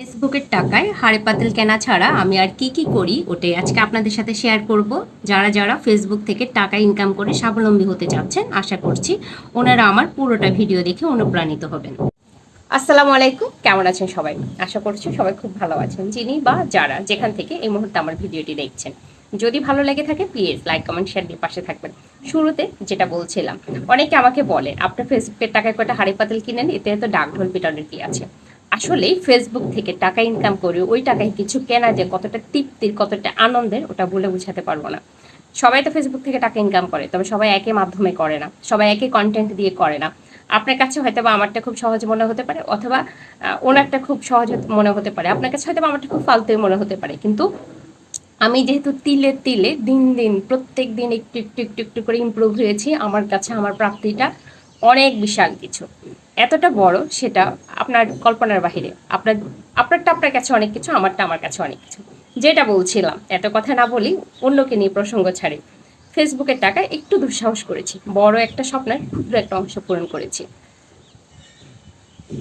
ফেসবুকের টাকায় হাড়ে পাতিল কেনা ছাড়া আমি আর কি কি করি, ওটাই আজকে আপনাদের সাথে শেয়ার করব। যারা যারা ফেসবুক থেকে টাকা ইনকাম করে স্বাবলম্বী হতে চাচ্ছেন, আশা করছি ওনারা আমার পুরোটা ভিডিও দেখে অনুপ্রাণিত হবেন। আসসালামু আলাইকুম, কেমন আছেন সবাই? আশা করছি সবাই খুব ভালো আছেন, যিনি বা যারা যেখান থেকে এই মুহূর্তে আমার ভিডিওটি দেখছেন। যদি ভালো লেগে থাকে প্লিজ লাইক কমেন্ট শেয়ার দিয়ে পাশে থাকবেন। শুরুতে যেটা বলছিলাম, অনেকে আমাকে বলে, আপনার ফেসবুকের টাকায় কটা হাড়ি পাতিল কিনেন? এতে তো ডাক ঢোল পিটানোর কি আছে? আসলে ফেসবুক থেকে টাকা ইনকাম করি ওই টাকায় কিছু কেনা যে কতটা তৃপ্তির, কতটা আনন্দের, ওটা বলে বোঝাতে পারব না। সবাই তো ফেসবুক থেকে টাকা ইনকাম করে, তবে সবাই একই মাধ্যমে করে না, সবাই একই কন্টেন্ট দিয়ে করে না। আপনার কাছে হয়তো বা আমারটা খুব সহজ মনে হতে পারে, অথবা ওনারটা খুব সহজ মনে হতে পারে, আপনার কাছে হয়তো আমারটা খুব ফালতুই মনে হতে পারে, কিন্তু আমি যেহেতু তিলে তিলে দিন দিন, প্রত্যেক দিন একটু একটু একটু একটু করে ইমপ্রুভ হয়েছি, আমার কাছে, আমার প্রাপ্তিটা অনেক বিশাল কিছু। এতটা বড় সেটা আপনার কল্পনার বাহিরে। আপনার, আপনারটা আপনার কাছে অনেক কিছু, আমারটা আমার কাছে অনেক কিছু। যেটা বলছিলাম, এত কথা না বলি অন্যকে নিয়ে প্রসঙ্গ ছাড়ি। ফেসবুকের টাকায় একটু দুঃসাহস করেছি। বড় একটা স্বপ্নের ক্ষুদ্র একটা অংশ পূরণ করেছি।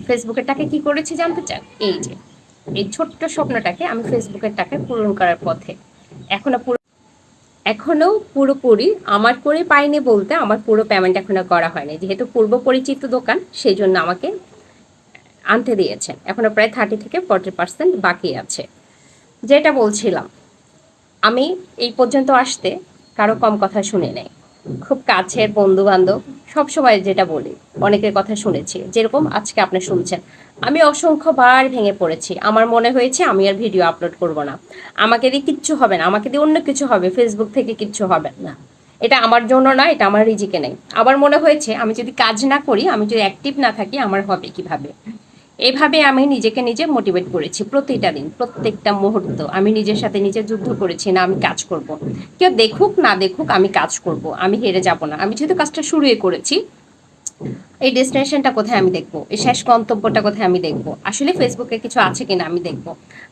ফেসবুকের টাকা কি করেছি জানতে চান? এই যে, এই ছোট্ট স্বপ্নটাকে আমি ফেসবুকের টাকায় পূরণ করার পথে এখনও পুরো এখনও পুরোপুরি আমার করে পাইনি বলতে আমার পুরো পেমেন্ট এখনও করা হয়নি। যেহেতু পূর্ব পরিচিত দোকান, সেই জন্য আমাকে আনতে দিয়েছেন এখনও প্রায় থার্টি থেকে ফর্টি পার্সেন্ট বাকি আছে। যেটা বলছিলাম, আমি এই পর্যন্ত আসতে কারও কম কথা শুনে নেই। খুব কাছের বন্ধু বান্ধব সবসময় যেটা বলি, অনেকের কথা শুনেছি, যেরকম আজকে আপনি শুনছেন। আমি অসংখ্যবার ভেঙে পড়েছি। আমার মনে হয়েছে আমি আর ভিডিও আপলোড করব না। আমাকে দিয়ে কিচ্ছু হবে না, আমাকে দিয়ে অন্য কিছু হবে ফেসবুক থেকে কিচ্ছু হবে না। এটা আমার জন্য না, এটা আমার রিজিকে নেই। আবার মনে হয়েছে আমি যদি কাজ না করি, আমি যদি অ্যাক্টিভ না থাকি, আমার হবে কীভাবে? এইভাবে আমি নিজেকে নিজে মোটিভেট করেছি প্রতিটা দিন, প্রত্যেকটা মুহূর্ত। আমি নিজের সাথে নিজে যুদ্ধ করেছি না, আমি কাজ করব। কেউ দেখুক, না দেখুক, আমি কাজ করব। আমি হেরে যাব না। আমি যেহেতু কাজটা শুরুই করেছি, এই ডেস্টিনেশনটা কোথায় আমি দেখব? এই শেষ গন্তব্যটা কোথায় আমি দেখব? আসলে ফেসবুকে কিছু আছে কিনা আমি দেখব।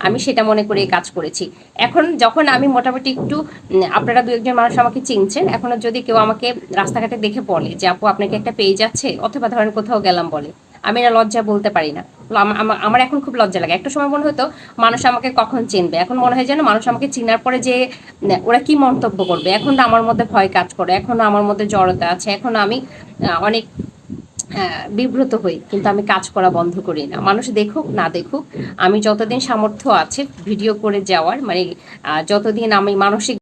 আমি সেটা মনে করে কাজ করেছি। এখন যখন আমি মোটামুটি একটু আপনারা দু একজন মানুষ আমাকে চিনছেন, এখনও যদি কেউ আমাকে রাস্তাঘাটে দেখে বলে যে, আপু আপনাকে একটা পেজ আছে? অথবা ধরেন কোথাও গেলাম বলে। আমি না লজ্জা বলতে পারি না। আমা- আমা- আমার এখন খুব লজ্জা লাগে। একটা সময় মনে হতো মানুষ আমাকে কখন চিনবে। এখন মনে হয় যেন মানুষ আমাকে চিনার পরে যে ওরা কি মন্তব্য করবে? এখন আমার মধ্যে ভয় কাজ করে। এখনও আমার মধ্যে জড়তা আছে। এখন আমি অনেক আহ, বিব্রত হই। কিন্তু আমি কাজ করা বন্ধ করি না। মানুষ দেখুক না দেখুক আমি যতদিন সামর্থ্য আছে ভিডিও করে যাওয়ার মানে যতদিন আমি মানসিক